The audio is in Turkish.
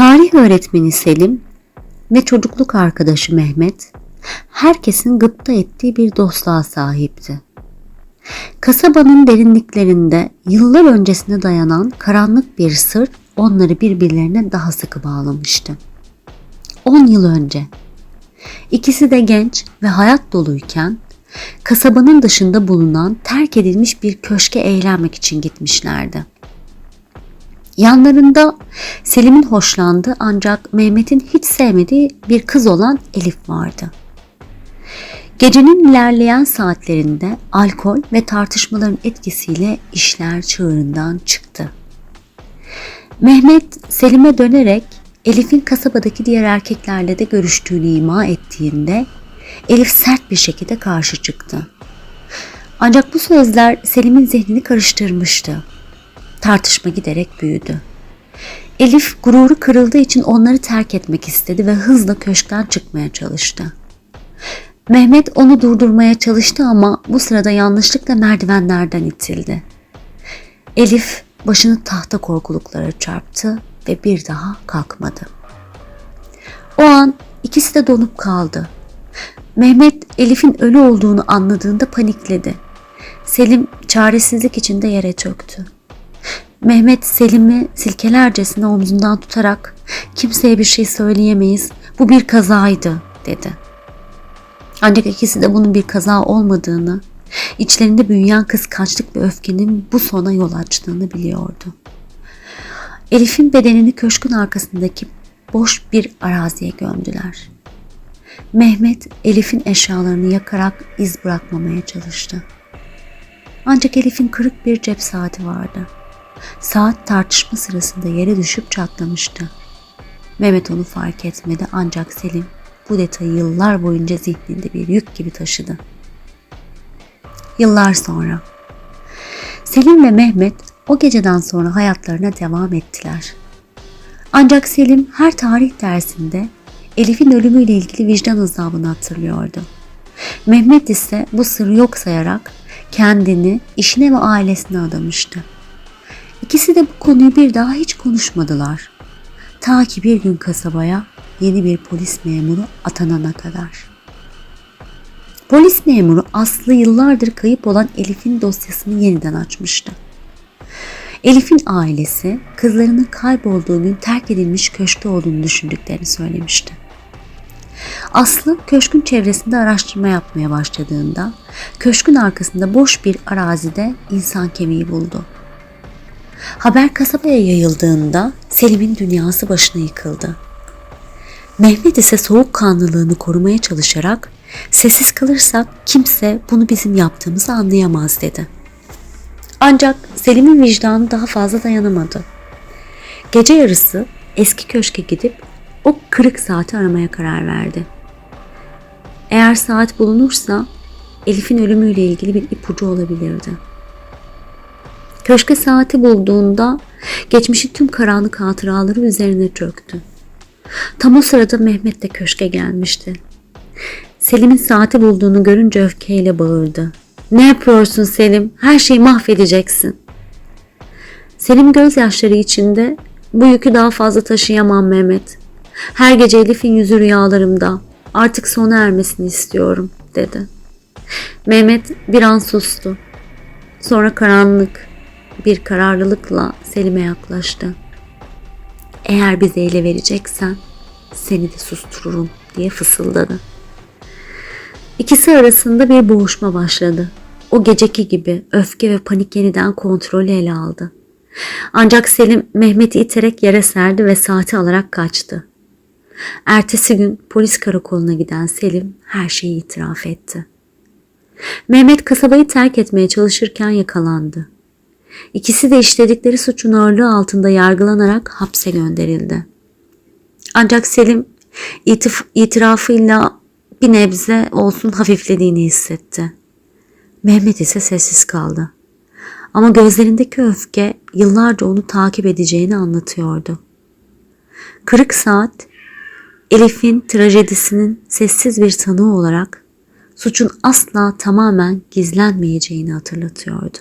Tarih öğretmeni Selim ve çocukluk arkadaşı Mehmet herkesin gıpta ettiği bir dostluğa sahipti. Kasabanın derinliklerinde yıllar öncesine dayanan karanlık bir sır onları birbirlerine daha sıkı bağlamıştı. 10 yıl önce ikisi de genç ve hayat doluyken kasabanın dışında bulunan terk edilmiş bir köşke eğlenmek için gitmişlerdi. Yanlarında Selim'in hoşlandığı ancak Mehmet'in hiç sevmediği bir kız olan Elif vardı. Gecenin ilerleyen saatlerinde alkol ve tartışmaların etkisiyle işler çığırından çıktı. Mehmet Selim'e dönerek Elif'in kasabadaki diğer erkeklerle de görüştüğünü ima ettiğinde Elif sert bir şekilde karşı çıktı. Ancak bu sözler Selim'in zihnini karıştırmıştı. Tartışma giderek büyüdü. Elif gururu kırıldığı için onları terk etmek istedi ve hızla köşkten çıkmaya çalıştı. Mehmet onu durdurmaya çalıştı ama bu sırada yanlışlıkla merdivenlerden itildi. Elif başını tahta korkuluklara çarptı ve bir daha kalkmadı. O an ikisi de donup kaldı. Mehmet Elif'in ölü olduğunu anladığında panikledi. Selim çaresizlik içinde yere çöktü. Mehmet Selim'i silkelercesine omzundan tutarak kimseye bir şey söyleyemeyiz bu bir kazaydı dedi. Ancak ikisi de bunun bir kaza olmadığını, içlerinde büyüyen kıskançlık ve öfkenin bu sona yol açtığını biliyordu. Elif'in bedenini köşkün arkasındaki boş bir araziye gömdüler. Mehmet Elif'in eşyalarını yakarak iz bırakmamaya çalıştı. Ancak Elif'in kırık bir cep saati vardı. Saat tartışma sırasında yere düşüp çatlamıştı. Mehmet onu fark etmedi ancak Selim bu detayı yıllar boyunca zihninde bir yük gibi taşıdı. Yıllar sonra Selim ve Mehmet o geceden sonra hayatlarına devam ettiler. Ancak Selim her tarih dersinde Elif'in ölümüyle ilgili vicdan azabını hatırlıyordu. Mehmet ise bu sırrı yok sayarak kendini, işine ve ailesine adamıştı. İkisi de bu konuyu bir daha hiç konuşmadılar. Ta ki bir gün kasabaya yeni bir polis memuru atanana kadar. Polis memuru Aslı yıllardır kayıp olan Elif'in dosyasını yeniden açmıştı. Elif'in ailesi kızlarının kaybolduğu gün terk edilmiş köşkte olduğunu düşündüklerini söylemişti. Aslı köşkün çevresinde araştırma yapmaya başladığında köşkün arkasında boş bir arazide insan kemiği buldu. Haber kasabaya yayıldığında Selim'in dünyası başına yıkıldı. Mehmet ise soğukkanlılığını korumaya çalışarak sessiz kalırsak kimse bunu bizim yaptığımızı anlayamaz dedi. Ancak Selim'in vicdanı daha fazla dayanamadı. Gece yarısı eski köşke gidip o kırık saati aramaya karar verdi. Eğer saat bulunursa Elif'in ölümüyle ilgili bir ipucu olabilirdi. Köşke saati bulduğunda geçmişin tüm karanlık hatıraları üzerine çöktü. Tam o sırada Mehmet de köşke gelmişti. Selim'in saati bulduğunu görünce öfkeyle bağırdı. Ne yapıyorsun Selim? Her şeyi mahvedeceksin. Selim gözyaşları içinde bu yükü daha fazla taşıyamam Mehmet. Her gece Elif'in yüzü rüyalarımda. Artık sona ermesini istiyorum dedi. Mehmet bir an sustu. Sonra karanlık bir kararlılıkla Selim'e yaklaştı. Eğer bizi ele vereceksen seni de sustururum diye fısıldadı. İkisi arasında bir boğuşma başladı. O geceki gibi öfke ve panik yeniden kontrolü ele aldı. Ancak Selim Mehmet'i iterek yere serdi ve saati alarak kaçtı. Ertesi gün polis karakoluna giden Selim her şeyi itiraf etti. Mehmet kasabayı terk etmeye çalışırken yakalandı. İkisi de işledikleri suçun ağırlığı altında yargılanarak hapse gönderildi. Ancak Selim itif itirafıyla bir nebze olsun hafiflediğini hissetti. Mehmet ise sessiz kaldı. Ama gözlerindeki öfke yıllarca onu takip edeceğini anlatıyordu. Kırık saat Elif'in trajedisinin sessiz bir tanığı olarak suçun asla tamamen gizlenmeyeceğini hatırlatıyordu.